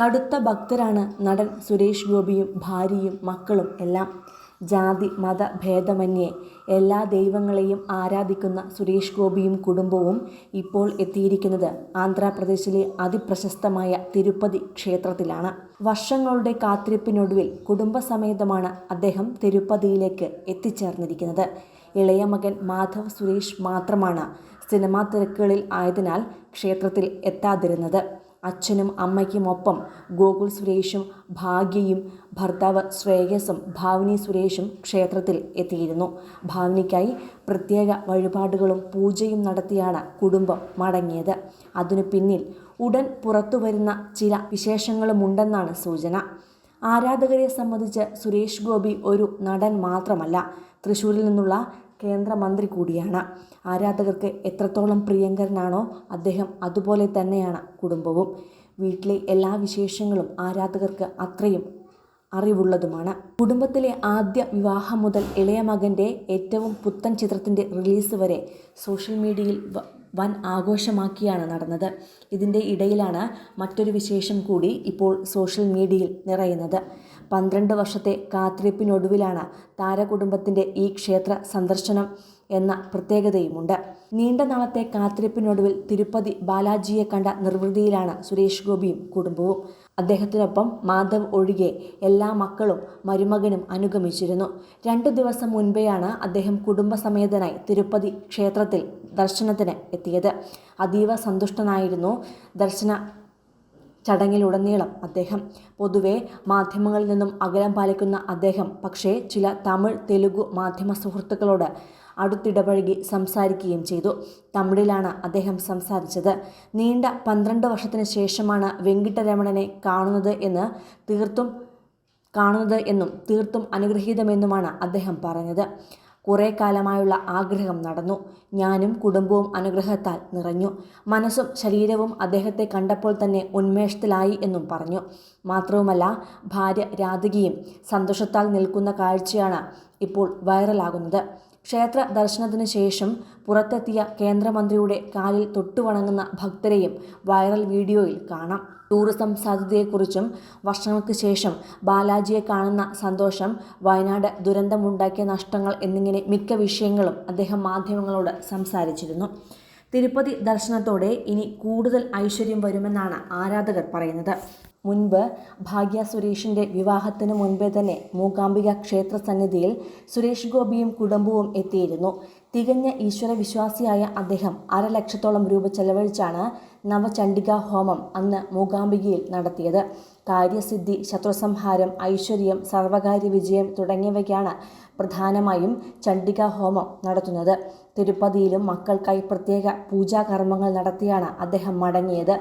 കടുത്ത ഭക്തരാണ് നടൻ സുരേഷ് ഗോപിയും ഭാര്യയും മക്കളും എല്ലാം. ജാതി മത ഭേദമന്യേ എല്ലാ ദൈവങ്ങളെയും ആരാധിക്കുന്ന സുരേഷ് ഗോപിയും കുടുംബവും ഇപ്പോൾ എത്തിയിരിക്കുന്നത് ആന്ധ്രാപ്രദേശിലെ അതിപ്രശസ്തമായ തിരുപ്പതി ക്ഷേത്രത്തിലാണ്. വർഷങ്ങളുടെ കാത്തിരിപ്പിനൊടുവിൽ കുടുംബസമേതമാണ് അദ്ദേഹം തിരുപ്പതിയിലേക്ക് എത്തിച്ചേർന്നിരിക്കുന്നത്. ഇളയ മകൻ മാധവ് സുരേഷ് മാത്രമാണ് സിനിമാ തിരക്കുകളിൽ ആയതിനാൽ ക്ഷേത്രത്തിൽ എത്താതിരുന്നത്. അച്ഛനും അമ്മയ്ക്കുമൊപ്പം ഗോകുൽ സുരേഷും ഭാഗ്യയും ഭർത്താവ് ശ്രേയസും ഭാവനി സുരേഷും ക്ഷേത്രത്തിൽ എത്തിയിരുന്നു. ഭാവനിക്കായി പ്രത്യേക വഴിപാടുകളും പൂജയും നടത്തിയാണ് കുടുംബം മടങ്ങിയത്. അതിനു പിന്നിൽ ഉടൻ പുറത്തുവരുന്ന ചില വിശേഷങ്ങളുമുണ്ടെന്നാണ് സൂചന. ആരാധകരെ സംബന്ധിച്ച് സുരേഷ് ഗോപി ഒരു നടൻ മാത്രമല്ല. തൃശ്ശൂരിൽ നിന്നുള്ള കേന്ദ്രമന്ത്രി കൂടിയാണ്. ആരാധകർക്ക് എത്രത്തോളം പ്രിയങ്കരനാണോ അദ്ദേഹം അതുപോലെ തന്നെയാണ് കുടുംബവും. വീട്ടിലെ എല്ലാ വിശേഷങ്ങളും ആരാധകർക്ക് അത്രയും അറിവുള്ളതുമാണ്. കുടുംബത്തിലെ ആദ്യ വിവാഹം മുതൽ ഇളയ മകന്റെ ഏറ്റവും പുത്തൻ ചിത്രത്തിന്റെ റിലീസ് വരെ സോഷ്യൽ മീഡിയയിൽ വൻ ആഘോഷമാക്കിയാണ് നടന്നത്. ഇതിന്റെ ഇടയിലാണ് മറ്റൊരു വിശേഷം കൂടി ഇപ്പോൾ സോഷ്യൽ മീഡിയയിൽ നിറയുന്നത്. പന്ത്രണ്ട് വർഷത്തെ കാത്തിരിപ്പിനൊടുവിലാണ് താരകുടുംബത്തിന്റെ ഈ ക്ഷേത്ര സന്ദർശനം എന്ന പ്രത്യേകതയുമുണ്ട്. നീണ്ട നാളത്തെ കാത്തിരിപ്പിനൊടുവിൽ തിരുപ്പതി ബാലാജിയെ കണ്ട നിർവൃതിയിലാണ് സുരേഷ് ഗോപിയും കുടുംബവും. അദ്ദേഹത്തിനൊപ്പം മാധവ് ഒഴികെ എല്ലാ മക്കളും മരുമകനും അനുഗമിച്ചിരുന്നു. രണ്ടു ദിവസം മുൻപെയാണ് അദ്ദേഹം കുടുംബസമേതനായി തിരുപ്പതി ക്ഷേത്രത്തിൽ ദർശനത്തിന് എത്തിയത്. അതീവ സന്തുഷ്ടനായിരുന്നു ദർശന ചടങ്ങിലുടനീളം അദ്ദേഹം. പൊതുവെ മാധ്യമങ്ങളിൽ നിന്നും അകലം പാലിക്കുന്ന അദ്ദേഹം പക്ഷേ ചില തമിഴ് തെലുഗു മാധ്യമ സുഹൃത്തുക്കളോട് അടുത്തിടപഴകി സംസാരിക്കുകയും ചെയ്തു. തമിഴിലാണ് അദ്ദേഹം സംസാരിച്ചത്. നീണ്ട പന്ത്രണ്ട് വർഷത്തിന് ശേഷമാണ് വെങ്കിട്ടരമണനെ കാണുന്നത് എന്ന് തീർത്തും കാണുന്നത് എന്നും തീർത്തും അനുഗ്രഹീതമെന്നുമാണ് അദ്ദേഹം പറഞ്ഞത്. കുറേ കാലമായുള്ള ആഗ്രഹം നടന്നു. ഞാനും കുടുംബവും അനുഗ്രഹത്താൽ നിറഞ്ഞു. മനസ്സും ശരീരവും അദ്ദേഹത്തെ കണ്ടപ്പോൾ തന്നെ ഉന്മേഷത്തിലായി എന്നും പറഞ്ഞു. മാത്രവുമല്ല ഭാര്യ രാധികയും സന്തോഷത്താൽ നിൽക്കുന്ന കാഴ്ചയാണ് ഇപ്പോൾ വൈറലാകുന്നത്. ക്ഷേത്ര ദർശനത്തിന് ശേഷം പുറത്തെത്തിയ കേന്ദ്രമന്ത്രിയുടെ കാലിൽ തൊട്ടുവണങ്ങുന്ന ഭക്തരെയും വൈറൽ വീഡിയോയിൽ കാണാം. ടൂറിസം സാധ്യതയെക്കുറിച്ചും വർഷങ്ങൾക്ക് ശേഷം ബാലാജിയെ കാണുന്ന സന്തോഷം വയനാട് ദുരന്തമുണ്ടാക്കിയ നഷ്ടങ്ങൾ എന്നിങ്ങനെ മിക്ക വിഷയങ്ങളും അദ്ദേഹം മാധ്യമങ്ങളോട് സംസാരിച്ചിരുന്നു. തിരുപ്പതി ദർശനത്തോടെ ഇനി കൂടുതൽ ഐശ്വര്യം വരുമെന്നാണ് ആരാധകർ പറയുന്നത്. മുൻപ് ഭാഗ്യ സുരേഷിന്റെ വിവാഹത്തിന് മുൻപേ തന്നെ മൂകാംബിക ക്ഷേത്ര സന്നിധിയിൽ സുരേഷ് ഗോപിയും കുടുംബവും എത്തിയിരുന്നു. തികഞ്ഞ ഈശ്വര വിശ്വാസിയായ അദ്ദേഹം അരലക്ഷത്തോളം രൂപ ചെലവഴിച്ചാണ് നവചണ്ഡിക ഹോമം അന്ന് മൂകാംബികയിൽ നടത്തിയത്. കാര്യസിദ്ധി ശത്രുസംഹാരം ഐശ്വര്യം സർവകാര്യ വിജയം തുടങ്ങിയവയ്ക്കാണ് പ്രധാനമായും ചണ്ഡിക ഹോമം നടത്തുന്നത്. തിരുപ്പതിയിലും മക്കൾക്കായി പ്രത്യേക പൂജാകർമ്മങ്ങൾ നടത്തിയാണ് അദ്ദേഹം മടങ്ങിയത്.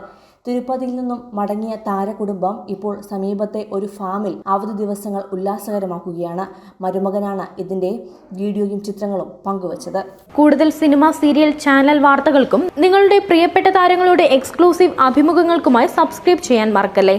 തിരുപ്പതിയിൽ നിന്നും മടങ്ങിയ താരകുടുംബം ഇപ്പോൾ സമീപത്തെ ഒരു ഫാമിൽ അവധി ദിവസങ്ങൾ ഉല്ലാസകരമാക്കുകയാണ്. മരുമകനാണ് ഇതിന്റെ വീഡിയോയും ചിത്രങ്ങളും പങ്കുവച്ചത്. കൂടുതൽ സിനിമ സീരിയൽ ചാനൽ വാർത്തകൾക്കും നിങ്ങളുടെ പ്രിയപ്പെട്ട താരങ്ങളുടെ എക്സ്ക്ലൂസീവ് അഭിമുഖങ്ങൾക്കുമായി സബ്സ്ക്രൈബ് ചെയ്യാൻ മറക്കല്ലേ?